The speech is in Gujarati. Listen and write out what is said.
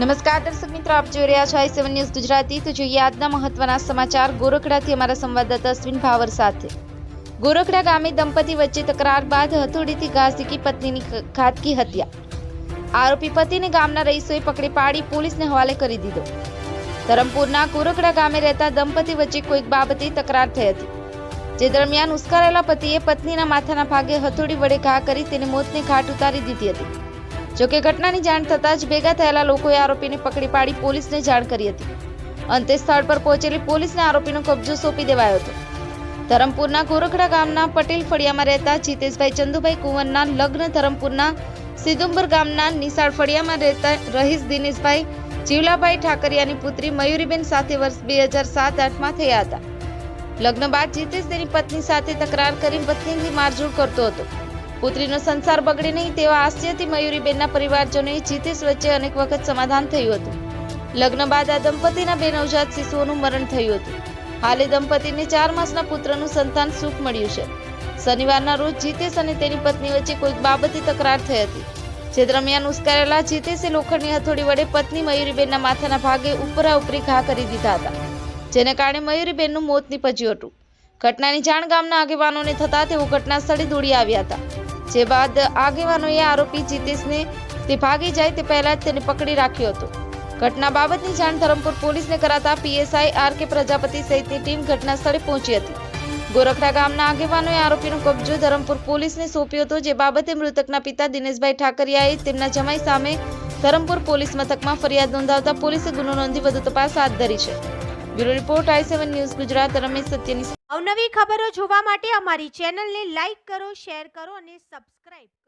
નમસ્કાર, દર્શક મિત્રો, આપ જોઈ રહ્યા છો આઈ સેવન ન્યૂઝ ગુજરાતી. તો જોઈએ આજના મહત્વના સમાચાર. ગોરખડાથી અમારા સંવાદદાતા અશ્વિન ભાવર સાથે. ગોરખડા ગામે દંપતી વચ્ચે તકરાર બાદ હથોડીથી ઘાસીકી પત્નીની ઘાતકી હત્યા. આરોપી પતિને ગામના રહીશોએ પકડી પાડી પોલીસને હવાલે કરી દીધો. ધરમપુરના ગોરખડા ગામે રહેતા દંપતી વચ્ચે કોઈક બાબતે તકરાર થઈ હતી. જે દરમિયાન ઉશ્કેરાયેલા પતિએ પત્નીના માથાના ભાગે હથોડી વડે ઘા કરી તેને મોતને ઘાટ ઉતારી દીધી હતી. જોકે ઘટનાની જાણ થતાં જ ભેગા થયેલા લોકોએ આરોપીને પકડી પાડી પોલીસને જાણ કરી હતી. અંતે સ્થળ પર પહોંચેલી પોલીસને આરોપીનો કબજો સોંપી દેવાયો હતો. ધરમપુરના ગોરખડા ગામના પટેલ ફળિયામાં રહેતા જીતેશભાઈ ચંદુભાઈ કુંવરના લગ્ન ધરમપુરના સિદુંબર ગામના નિશાળ ફળિયામાં રહેતા રહીશ દિનેશભાઈ જીવલાભાઈ ઠાકરિયાની પુત્રી મયુરીબેન સાથે વર્ષ બે હજાર સાત આઠમાં થયા હતા. લગ્ન બાદ જીતેશ તેની પત્ની સાથે તકરાર કરી પત્નીથી મારઝૂડ કરતો હતો. પુત્રીનો સંસાર બગડે નહીં તેવા આશ્ચર્યથી મયુરીબેનના પરિવારજનોએ જીતેશ વચ્ચે અનેક વખત સમાધાન થયું હતું. લગ્ન બાદ આ દંપતીના બે નવજાત શિશુઓનું મરણ થયું હતું. હાલે દંપતીને ચાર માસના પુત્રનું સંતાન સુખ મળ્યું છે. શનિવારના રોજ જીતેશ અને તેની પત્ની વચ્ચે કોઈક બાબતે તકરાર થઈ હતી. જે દરમિયાન ઉશ્કેરાયેલા જીતેશે લોખંડની હથોડી વડે પત્ની મયુરીબેનના માથાના ભાગે ઉપરા ઉપરી ઘા કરી દીધા હતા, જેને કારણે મયુરીબેનનું મોત નીપજ્યું હતું. ઘટનાની જાણ ગામના આગેવાનોને થતા તેઓ ઘટના સ્થળે દોડી આવ્યા હતા. જે બાદ આગેવાનોએ આરોપી જીતેશને તે ભાગી જાય તે પહેલા જ તેને પકડી રાખ્યો હતો. ઘટના બાબતની જાણ ધરમપુર પોલીસને કરાતા પીએસઆઈ આર કે પ્રજાપતિ સહિતની ટીમ ઘટના પહોંચી હતી. ગોરખડા ગામના આગેવાનોએ આરોપીનો કબજો ધરમપુર પોલીસને સોંપ્યો હતો, જે બાબતે મૃતકના પિતા દિનેશભાઈ ઠાકરિયાએ તેમના જમાઈ સામે ધરમપુર પોલીસ મથકમાં ફરિયાદ નોંધાવતા પોલીસે ગુનો નોંધી વધુ તપાસ હાથ ધરી છે. Bureau report I seven news Gujarat, Ramesh સત્યની અવનવી ખબરો જોવા માટે અમારી ચેનલને લાઈક કરો શેર કરો અને સબસ્ક્રાઇબ કરો.